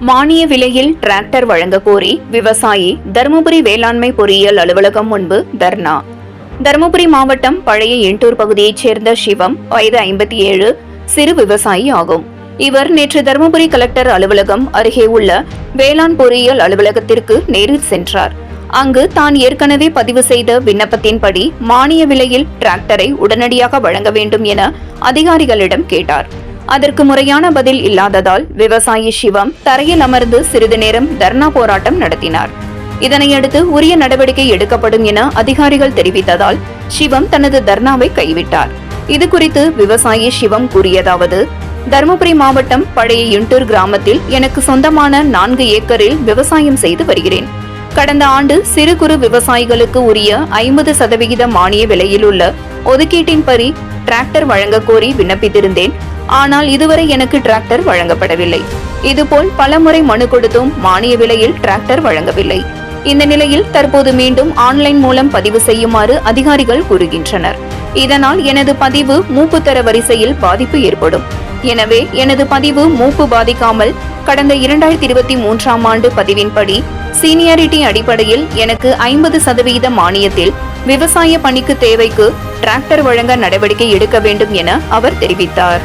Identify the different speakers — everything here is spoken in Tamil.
Speaker 1: மானிய விலையில் டிராக்டர் வழங்க கோரி விவசாயி தருமபுரி வேளாண்மை பொறியியல் அலுவலகம் முன்பு தர்ணா. தருமபுரி மாவட்டம் பழைய எண்டூர் பகுதியைச் சேர்ந்த சிவம் வயது ஐம்பத்தி ஏழு சிறு விவசாயி ஆகும். இவர் நேற்று தருமபுரி கலெக்டர் அலுவலகம் அருகே உள்ள வேளாண் பொறியியல் அலுவலகத்திற்கு நேரில் சென்றார். அங்கு தான் ஏற்கனவே பதிவு செய்த விண்ணப்பத்தின்படி மானிய விலையில் டிராக்டரை உடனடியாக வழங்க வேண்டும் என அதிகாரிகளிடம் கேட்டார். அதற்கு முறையான பதில் இல்லாததால் விவசாயி சிவம் தரையில் அமர்ந்து சிறிது நேரம் தர்ணா போராட்டம் நடத்தினார். இதனையடுத்து உரிய நடவடிக்கை எடுக்கப்படும் என அதிகாரிகள் தெரிவித்ததால் சிவம் தனது தர்ணாவை கைவிட்டார். இது குறித்து விவசாயி சிவம் கூறியதாவது தருமபுரி மாவட்டம் பழைய யுண்டூர் கிராமத்தில் எனக்கு சொந்தமான நான்கு ஏக்கரில் விவசாயம் செய்து வருகிறேன். கடந்த ஆண்டு சிறு குறு விவசாயிகளுக்கு உரிய ஐம்பது சதவிகித மானிய விலையில் உள்ள ஒதுக்கீட்டின்படி டிராக்டர் வழங்க கோரி விண்ணப்பித்திருந்தேன். ஆனால் இதுவரை எனக்கு டிராக்டர் வழங்கப்படவில்லை. இதுபோல் பலமுறை மனு கொடுத்தும் மானிய விலையில் டிராக்டர் வழங்கவில்லை. இந்த நிலையில் தற்போது மீண்டும் ஆன்லைன் மூலம் பதிவு செய்யுமாறு அதிகாரிகள் கூறுகின்றனர். இதனால் எனது பதிவு மூப்பு தர வரிசையில் பாதிப்பு ஏற்படும். எனவே எனது பதிவு மூப்பு பாதிக்காமல் கடந்த இரண்டாயிரத்தி இருபத்தி மூன்றாம் ஆண்டு பதிவின்படி சீனியாரிட்டி அடிப்படையில் எனக்கு ஐம்பது சதவிகித மானியத்தில் விவசாய பணிக்கு தேவைக்கு டிராக்டர் வழங்க நடவடிக்கை எடுக்க வேண்டும் என அவர் தெரிவித்தார்.